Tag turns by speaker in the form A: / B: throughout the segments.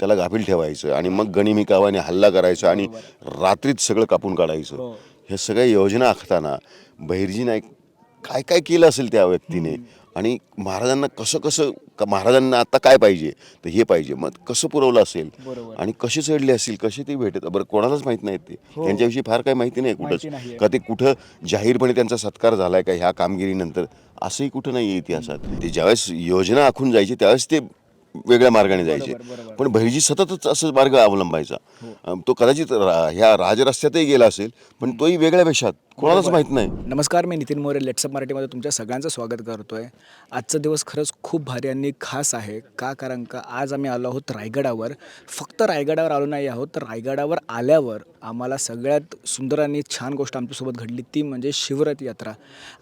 A: त्याला गाफील ठेवायचं आणि मग गनिमिकावाने हल्ला करायचा आणि रात्रीच सगळं कापून काढायचं. हे. सगळ्या योजना आखताना बहिर्जी नाईक काय काय केलं असेल त्या व्यक्तीने? आणि महाराजांना कसं कसं महाराजांना आता काय पाहिजे? तर हे पाहिजे. मग कसं पुरवलं असेल. आणि कसे चढले असतील? कसे ते भेटत? बरं कोणालाच माहीत नाही ते. त्यांच्याविषयी फार काही माहिती नाही. कुठंच. का ते कुठं जाहीरपणे त्यांचा सत्कार झालाय का ह्या कामगिरीनंतर? असंही कुठं नाही इतिहासात. ते ज्यावेळेस योजना आखून जायची त्यावेळेस ते वेगळ्या मार्गाने जायचे. पण भैरजी सततच असं मार्ग अवलंबायचा. अं, तो कदाचित रा- ह्या राजरस्त्यातही गेला असेल पण तोही वेगळ्या वेशात. कोणालाच माहीत नाही.
B: नमस्कार मी नितीन मोरे लेट्सअप मराठीमध्ये तुमच्या सगळ्यांचं स्वागत करतोय. आजचा दिवस खरंच खूप भारी आणि खास आहे. का? कारण का आज आम्ही आलो आहोत रायगडावर. फक्त रायगडावर आलो नाही आहोत तर रायगडावर आल्यावर आम्हाला सगळ्यात सुंदर आणि छान गोष्ट आमच्यासोबत घडली ती म्हणजे शिवरथ यात्रा.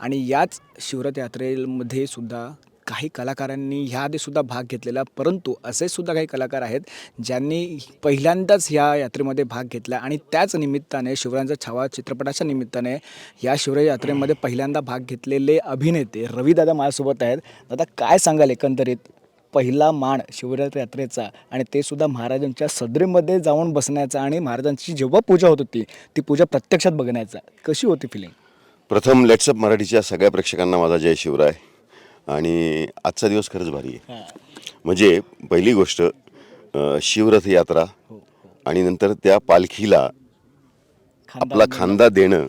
B: आणि याच शिवरथ यात्रेमध्ये सुद्धा काही कलाकारांनी ह्याआधी सुद्धा भाग घेतलेला परंतु असे सुद्धा काही कलाकार आहेत ज्यांनी पहिल्यांदाच ह्या यात्रेमध्ये भाग घेतला आणि त्याच निमित्ताने शिवरायांचा छावा चित्रपटाच्या निमित्ताने या शिवराय यात्रेमध्ये पहिल्यांदा भाग घेतलेले अभिनेते रवीदादा माझ्यासोबत आहेत. दादा काय सांगाल एकंदरीत पहिला माण शिवरात्र यात्रेचा आणि ते सुद्धा महाराजांच्या सदरेमध्ये जाऊन बसण्याचा आणि महाराजांची जेव्हा पूजा होत होती ती पूजा प्रत्यक्षात बघण्याचा कशी होती फिलिंग
A: प्रथम लेट्सअप मराठीच्या सगळ्या प्रेक्षकांना माझा जय शिवराय. आणि आजचा दिवस खरंच भारी आहे. म्हणजे पहिली गोष्ट शिवरथ यात्रा आणि नंतर त्या पालखीला आपला खांदा देणं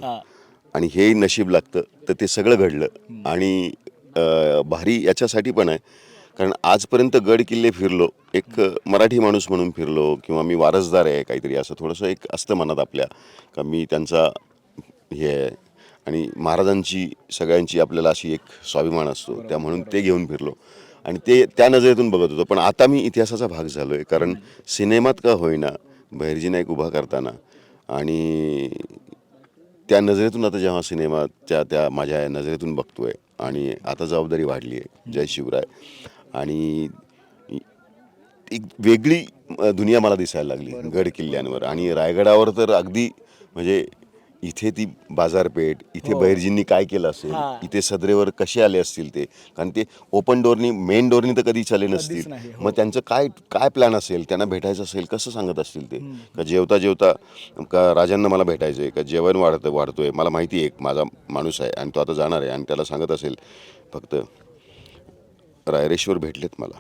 A: आणि हे नशीब लागतं तर ते सगळं घडलं. आणि भारी याच्यासाठी पण आहे कारण आजपर्यंत गड किल्ले फिरलो एक मराठी माणूस म्हणून फिरलो किंवा मी वारसदार आहे काहीतरी असं थोडंसं एक असतं मनात आपल्या का मी त्यांचा हे आहे. आणि महाराजांची सगळ्यांची आपल्याला अशी एक स्वाभिमान असतो. त्या म्हणून ते घेऊन फिरलो. आणि ते त्या नजरेतून बघत होतो. पण आता मी इतिहासाचा भाग झालो आहे कारण सिनेमात का होईना बहिर्जी नाईक उभा करताना आणि त्या नजरेतून आता जेव्हा सिनेमाच्या त्या माझ्या नजरेतून बघतोय आणि आता जबाबदारी वाढली आहे जय शिवराय. आणि एक वेगळी दुनिया मला दिसायला लागली गड किल्ल्यांवर. आणि रायगडावर तर अगदी म्हणजे इथे ती बाजारपेठ इथे बहिर्जींनी काय केलं असेल इथे सदरेवर कसे आले असतील ते? कारण ते ओपन डोअरनी मेन डोअरनी तर कधीच आले नसतील.
B: नाही,
A: मग त्यांचं काय काय प्लॅन असेल? त्यांना भेटायचं असेल कसं सांगत असतील ते? का जेवता जेवता का राजांना मला भेटायचं आहे का जेवण वाढतं वाढतोय? मला माहिती आहे एक माझा माणूस आहे आणि तो आता जाणार आहे आणि त्याला सांगत असेल फक्त रायरेश्वर भेटलेत मला.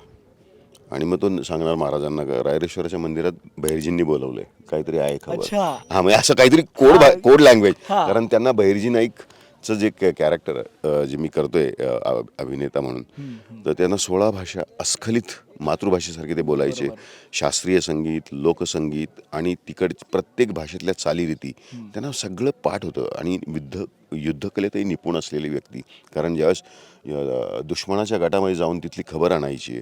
A: आणि मग तो सांगणार महाराजांना का रायरेश्वराच्या मंदिरात बहिर्जींनी बोलवलंय. काहीतरी आहे खबर.
B: अच्छा.
A: हा म्हणजे असं काहीतरी कोड भा- कोड लँग्वेज कारण त्यांना बहिर्जी नाईकचं जे कॅरेक्टर जे मी करतोय अ, अ- अभिनेता म्हणून तर त्यांना सोळा भाषा अस्खलित मातृभाषेसारखे ते बोलायचे. शास्त्रीय संगीत लोकसंगीत आणि तिकड प्रत्येक भाषेतल्या चालीरीती. त्यांना सगळं पाठ होतं. आणि युद्ध युद्धकलेतही निपुण असलेली व्यक्ती. कारण ज्यावेळेस अ, दुश्मनाच्या गटामध्ये जाऊन तिथली खबर आणायची आहे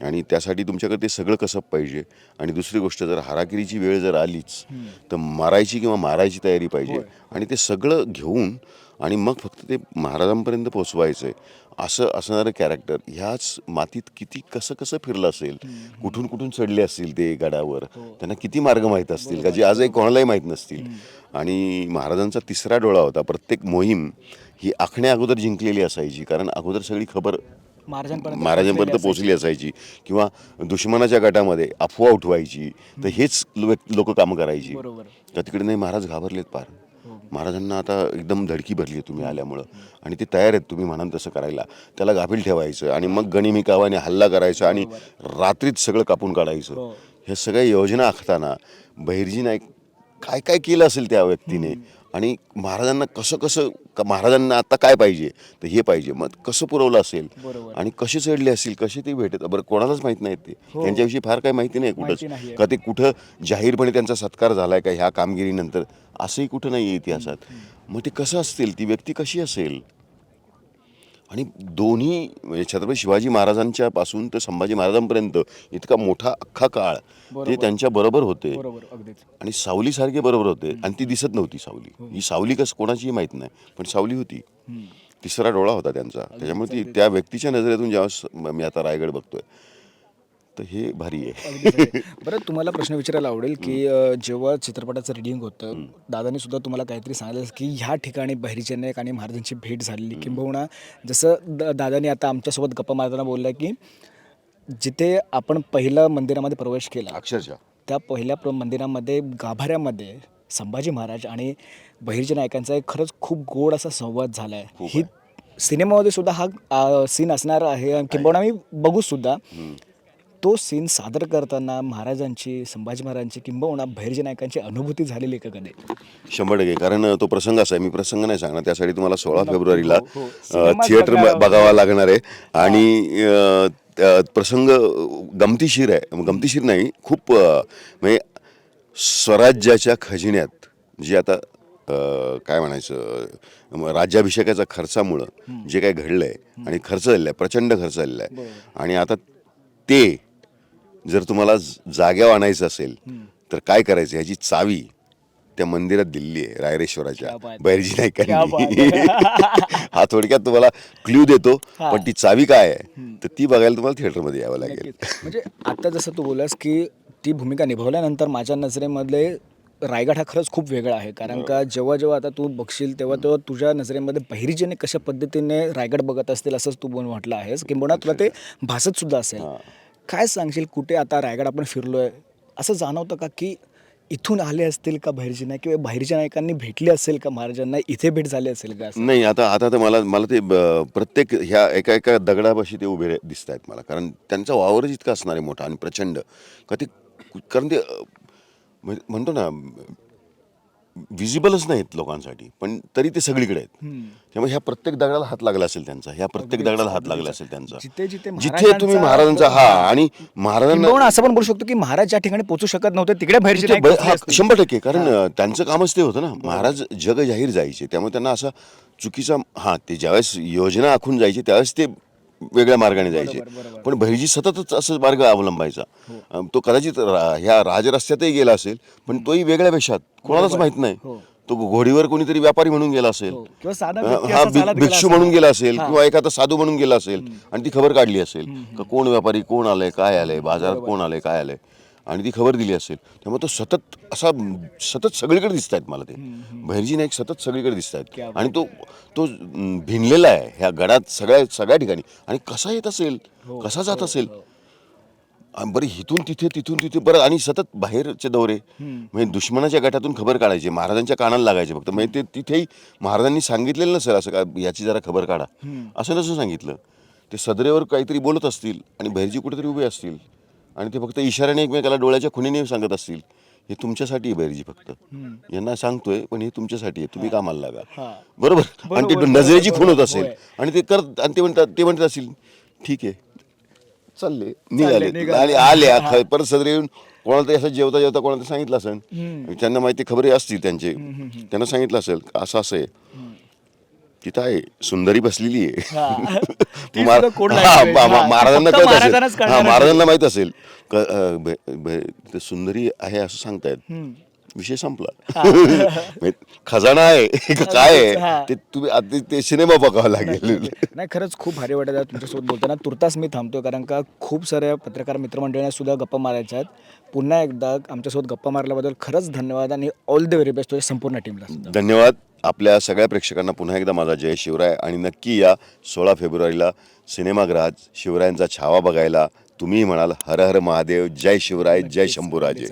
A: आणि त्यासाठी तुमच्याकडे ते सगळं कसं पाहिजे? आणि दुसरी गोष्ट जर हाराकिरीची वेळ जर आलीच तर मारायची किंवा मारायची तयारी पाहिजे. आणि ते सगळं घेऊन आणि मग फक्त ते महाराजांपर्यंत पोचवायचं आहे असं असणारं कॅरेक्टर ह्याच मातीत किती कसं कसं फिरलं असेल कुठून कुठून चढले असतील ते गडावर त्यांना किती मार्ग माहीत असतील का जे आजही कोणालाही माहीत नसतील. आणि महाराजांचा तिसरा डोळा होता प्रत्येक मोहीम ही आखण्या अगोदर जिंकलेली असायची कारण अगोदर सगळी खबर
B: महाराजांपर्यंत
A: महाराजांपर्यंत पोहोचली असायची. किंवा दुश्मनाच्या गटामध्ये अफवा उठवायची तर हेच लोक कामं करायची. तर तिकडे नाही महाराज घाबरलेत फार महाराजांना आता एकदम धडकी भरली आहे तुम्ही आल्यामुळं. आणि ते तयार आहेत तुम्ही म्हणाल तसं करायला. त्याला गाफील ठेवायचं आणि मग गनिमिकावाने हल्ला करायचा आणि रात्रीच सगळं कापून काढायचं. हे. सगळ्या योजना आखताना बहिर्जी नाईक काय काय केलं असेल त्या व्यक्तीने? आणि महाराजांना कसं कसं का महाराजांना आता काय पाहिजे? तर हे पाहिजे. मग कसं पुरवलं असेल?
B: बरोबर.
A: आणि कसे चढले असतील कसे ते भेटत? बरं कोणालाच माहीत नाही ते. त्यांच्याविषयी फार काही माहिती नाही
B: माहिती नाहीये.
A: कुठंच का ते कुठं जाहीरपणे त्यांचा सत्कार झालाय का? ह्या कामगिरीनंतर असंही कुठं नाही आहे इतिहासात मग ते कसं असतील? ती व्यक्ती कशी असेल? आणि दोन्ही म्हणजे छत्रपती शिवाजी महाराजांच्या पासून तर संभाजी महाराजांपर्यंत इतका मोठा अख्खा काळ ते त्यांच्या बरोबर होते. आणि सावलीसारखे बरोबर होते. आणि ती दिसत नव्हती सावली. ही. सावली कसं कोणाचीही माहीत नाही. पण सावली होती. तिसरा डोळा होता त्यांचा. त्याच्यामुळे ती त्या व्यक्तीच्या नजरेतून जेव्हा मी आता रायगड बघतोय तर हे भारी आहे.
B: बरं तुम्हाला प्रश्न विचारायला आवडेल की जेव्हा चित्रपटाचं रिडिंग होतं दादानी सुद्धा तुम्हाला काहीतरी सांगितलं की ह्या ठिकाणी बहिरीचे नायक आणि महाराजांची भेट झालेली किंबहुना जसं द दादानी आता आमच्यासोबत गप्पा मारताना बोलला की जिथे आपण पहिलं मंदिरामध्ये प्रवेश केला
A: अक्षरशः.
B: त्या पहिल्या प्र मंदिरामध्ये गाभाऱ्यामध्ये संभाजी महाराज आणि बहिर्जी नायकांचा एक खरंच खूप गोड असा संवाद झाला आहे ही सिनेमामध्ये सुद्धा हा सीन असणार आहे. किंबहुना मी बघू सुद्धा. तो सीन सादर करताना महाराजांची संभाजी महाराजांची किंबहुना बहिर्जी नायकांची अनुभूती झालेली आहे का कधी?
A: शंभर टक्के. कारण तो प्रसंग असा आहे. मी प्रसंग नाही सांगणार. त्यासाठी तुम्हाला सोळा फेब्रुवारीला
B: हो, हो.
A: थिएटर बघावा लागणार आहे. आणि अ, त्या प्रसंग गमतीशीर आहे. गमतीशीर नाही खूप अ, म्हणजे स्वराज्याच्या खजिन्यात जी आता अ, काय म्हणायचं अ, राज्याभिषेकाच्या खर्चामुळं जे काय घडलं आहे आणि खर्च झालेला आहे प्रचंड खर्च झालेला आहे. आणि आता ते जर तुम्हाला जाग्यावर आणायचं असेल तर काय करायचं? ह्याची चावी त्या मंदिरात दिल्ली आहे रायरेश्वराच्या. बैरजी नायकांनी हा थोडक्यात तुम्हाला क्ल्यू देतो पण ती चावी काय आहे? तर ती बघायला तुम्हाला थिएटरमध्ये यावं लागेल.
B: म्हणजे आता जसं तू बोलास की ती भूमिका निभावल्यानंतर माझ्या नजरेमध्ये रायगड हा खरंच खूप वेगळा आहे. कारण का जेव्हा जेव्हा आता तू बघशील तेव्हा तेव्हा तुझ्या नजरेमध्ये बहिर्जीने कशा पद्धतीने रायगड बघत असतील असंच तू बोल म्हटलं आहेस. किंबहुना तुला ते भासत सुद्धा असेल. काय सांगशील? कुठे आता रायगड आपण आहे असं जाणवतं का की इथून आले असतील का बहिर्जी नाईक किंवा बाहेरच्या नायकांनी भेटले असेल का महाराजांना? इथे भेट झाली असेल का असं?
A: नाही आता आता तर मला मला ते प्रत्येक ह्या एका एका दगडापाशी ते उभे दिसत आहेत मला. कारण त्यांचा वावरच इतका असणार आहे मोठा आणि प्रचंड. का ते कारण ते म्हणतो ना विजिबलच नाहीत लोकांसाठी पण तरी ते सगळीकडे आहेत. त्यामुळे ह्या प्रत्येक दगडाला हात लागला असेल त्यांचा ह्या प्रत्येक दगडाला हात लागला असेल त्यांचा.
B: जिथे जिथे
A: जिथे तुम्ही महाराजांचा हा आणि महाराजांना
B: किंबहुना असं पण बोलू शकतो की महाराज ज्या ठिकाणी पोहोचू शकत नव्हते तिकडे बहिर्जी
A: तिथे
B: नाईक
A: ब-
B: पोहोचले
A: हा,
B: असतील.
A: शंभर टक्के कारण अ, त्यांचं कामच ते होतं ना. महाराज जग जाहीर जायचे त्यामुळे त्यांना असा चुकीचा हा ते ज्यावेळेस योजना आखून जायची त्यावेळेस ते वेगळ्या मार्गाने जायचे. पण भैरजी सततच असं मार्ग अवलंबायचा. अ, तो कदाचित रा- ह्या राजरस्त्यातही गेला असेल पण तोही वेगळ्या वेशात. कोणालाच माहीत नाही. तो घोडीवर कोणीतरी व्यापारी म्हणून गेला असेल.
B: हो. किंवा साधा
A: अ,
B: व्यक्ती
A: हा
B: असा
A: भि-
B: चालत गेला
A: भिक्षू
B: असेल.
A: म्हणून गेला असेल किंवा एखादा साधू म्हणून गेला असेल आणि ती खबर काढली असेल का कोण व्यापारी कोण आलंय काय आलंय बाजारात कोण आलंय काय आलंय. आणि ती खबर दिली असेल. त्यामुळे तो सतत असा सतत सगळीकडे दिसत आहेत मला ते. बहिर्जी नाईक सतत सगळीकडे दिसत आहेत. आणि तो तो भिनलेला आहे. ह्या गडात सगळ्या सगळ्या ठिकाणी. आणि कसा येत असेल? कसा जात असेल? आणि बरं इथून तिथे तिथून तिथे बरं आणि सतत बाहेरचे दौरे. म्हणजे दुश्मनाच्या गटातून खबर काढायची महाराजांच्या कानाला लागायचे फक्त. म्हणजे ते तिथेही महाराजांनी सांगितलेलं नसेल असं का याची जरा खबर काढा. असं नसून सांगितलं. ते सदरेवर काहीतरी बोलत असतील आणि बहिर्जी कुठेतरी उभे असतील. आणि ते फक्त इशाऱ्याने एकमेकाला डोळ्याच्या खुणीने सांगत असतील. हे तुमच्यासाठी आहे बहिर्जी फक्त. यांना सांगतोय पण हे तुमच्यासाठी आहे. तुम्ही कामाला लागा. बरोबर? आणि ते नजरेची खूण होत असेल. आणि ते करत आणि ते म्हणतात ते म्हणत असतील ठीक आहे. चालले. निघाले. आणि आले परत सदरे येऊन कोणाला तरी असं जेवता जेवता कोणाला सांगितलं असेल. त्यांना माहिती खबरी असतील त्यांचे. त्यांना सांगितलं असेल असं असं आहे. तिथं आहे सुंदरी बसलेली आहे.
B: ती
A: मार-
B: सुद्धा कोण
A: हा,
B: language.
A: मा- मा-
B: हा,
A: महाराजांना
B: फक्त
A: कळत
B: महाराजांनाच
A: असेल.
B: कळणार
A: हा
B: आहे.
A: महाराजांना माहीत असेल. क- अं, ब- ब- ते सुंदरी आहे असं सांगतायत. विषय संपला म्हणजे खजाना आहे काय आहे ते तुम्ही आधी ते सिनेमा बघावा लागेल.
B: नाही खरंच खूप भारी वाटत आहे तुमच्यासोबत बोलताना. तुर्तास मी थांबतो कारण का खूप साऱ्या पत्रकार मित्रमंडळींना सुद्धा गप्पा मारायच्या आहेत. पुन्हा एकदा आमच्यासोबत गप्पा मारल्याबद्दल खरंच धन्यवाद आणि ऑल द व्हेरी बेस्ट तुझ्या संपूर्ण टीमला
A: धन्यवाद. आपल्या सगळ्या प्रेक्षकांना पुन्हा एकदा माझा जय शिवराय आणि नक्की या सोळा फेब्रुवारीला सिनेमागृहात शिवरायांचा छावा बघायला तुम्ही म्हणाल हर हर महादेव जय शिवराय जय शंभूराजे.